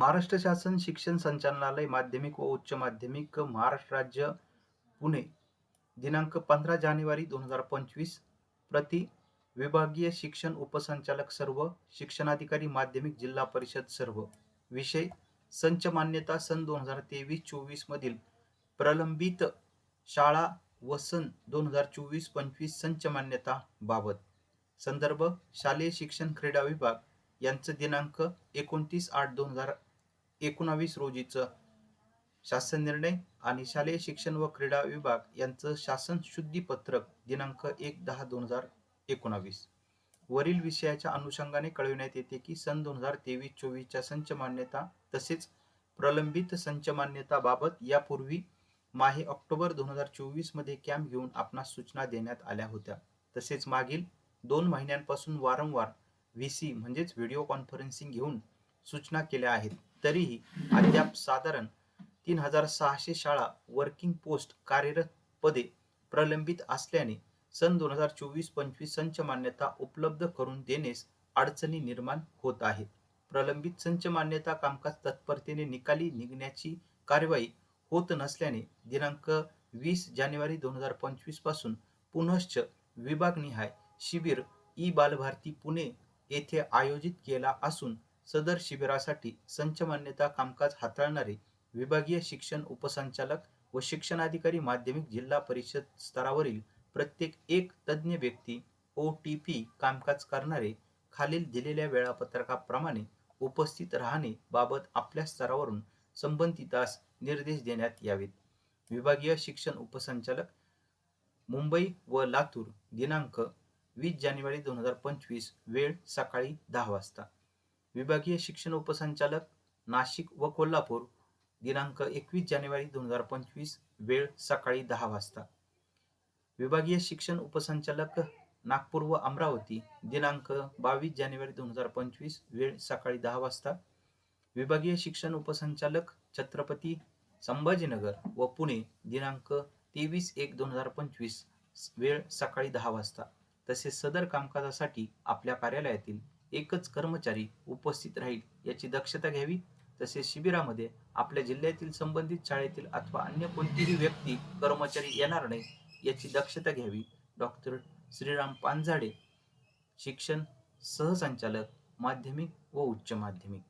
महाराष्ट्र शासन शिक्षण संचालनालय माध्यमिक व उच्च माध्यमिक महाराष्ट्र राज्य पुणे. दिनांक पंधरा जानेवारी दोन हजार पंचवीस प्रति विभागीय शिक्षण उपसंचालक सर्व शिक्षणाधिकारी माध्यमिक जिल्हा परिषद सर्व. विषय संच मान्यता सन दोन हजार तेवीस चोवीस मधील प्रलंबित शाळा व सन दोन हजार चोवीस पंचवीस संच मान्यता बाबत. संदर्भ शालेय शिक्षण क्रीडा विभाग. यांचं दिनांक एकोणतीस आठ दोन हजार एकोणावीस रोजीचं शासन निर्णय आणि शालेय शिक्षण व क्रीडा विभाग यांचं शासन शुद्धीपत्रक दिनांक एक दहा दोन हजार एकोणावीस. वरील विषयाच्या अनुषंगाने कळविण्यात येते की सन दोन हजार तेवीस चोवीसच्या संच मान्यता तसेच प्रलंबित संच मान्यता बाबत यापूर्वी माहे ऑक्टोबर दोन हजार चोवीसमध्ये कॅम्प घेऊन आपणास सूचना देण्यात आल्या होत्या. तसेच मागील दोन महिन्यांपासून वारंवार व्ही सी म्हणजेच व्हिडिओ कॉन्फरन्सिंग घेऊन सूचना केल्या आहेत. तरीही अद्याप साधारण तीन हजार सहाशे शाळा वर्किंग पोस्ट कार्यरत पदे प्रलंबित असल्याने सन दोन हजार चोवीस पंचवीस संच मान्यता उपलब्ध करून देण्यास अडचणी निर्माण होत आहेत. प्रलंबित संच मान्यता कामकाज तत्परतेने निकाली निघण्याची कारवाई होत नसल्याने दिनांक वीस जानेवारी दोन हजार पंचवीसपासून पुनश्च विभागनिहाय शिबिर ई बालभारती पुणे येथे आयोजित केला असून सदर शिबिरासाठी संच मान्यता कामकाज हाताळणारे विभागीय शिक्षण उपसंचालक व शिक्षणाधिकारी माध्यमिक जिल्हा परिषद स्तरावरील प्रत्येक एक तज्ज्ञ व्यक्ती ओ टी पी कामकाज करणारे खालील दिलेल्या वेळापत्रकाप्रमाणे उपस्थित राहणे बाबत आपल्या स्तरावरून संबंधितास निर्देश देण्यात यावेत. विभागीय शिक्षण उपसंचालक मुंबई व लातूर दिनांक वीस जानेवारी दोन हजार पंचवीस वेळ सकाळी दहा वाजता. विभागीय शिक्षण उपसंचालक नाशिक व कोल्हापूर दिनांक एकवीस जानेवारी दोन हजार पंचवीस वेळ सकाळी दहा वाजता. विभागीय शिक्षण उपसंचालक नागपूर व अमरावती दिनांक बावीस जानेवारी दोन हजार पंचवीस वेळ सकाळी दहा वाजता. विभागीय शिक्षण उपसंचालक छत्रपती संभाजीनगर व पुणे दिनांक तेवीस एक दोन हजार पंचवीस वेळ सकाळी दहा वाजता. तसेच सदर कामकाजासाठी आपल्या कार्यालयातील एकच कर्मचारी उपस्थित राहील याची दक्षता घ्यावी. तसेच शिबिरामध्ये आपल्या जिल्ह्यातील संबंधित शाळेतील अथवा अन्य कोणतीही व्यक्ती कर्मचारी येणार नाही याची दक्षता घ्यावी. डॉक्टर श्रीराम पानझाडे शिक्षण सहसंचालक माध्यमिक व उच्च माध्यमिक.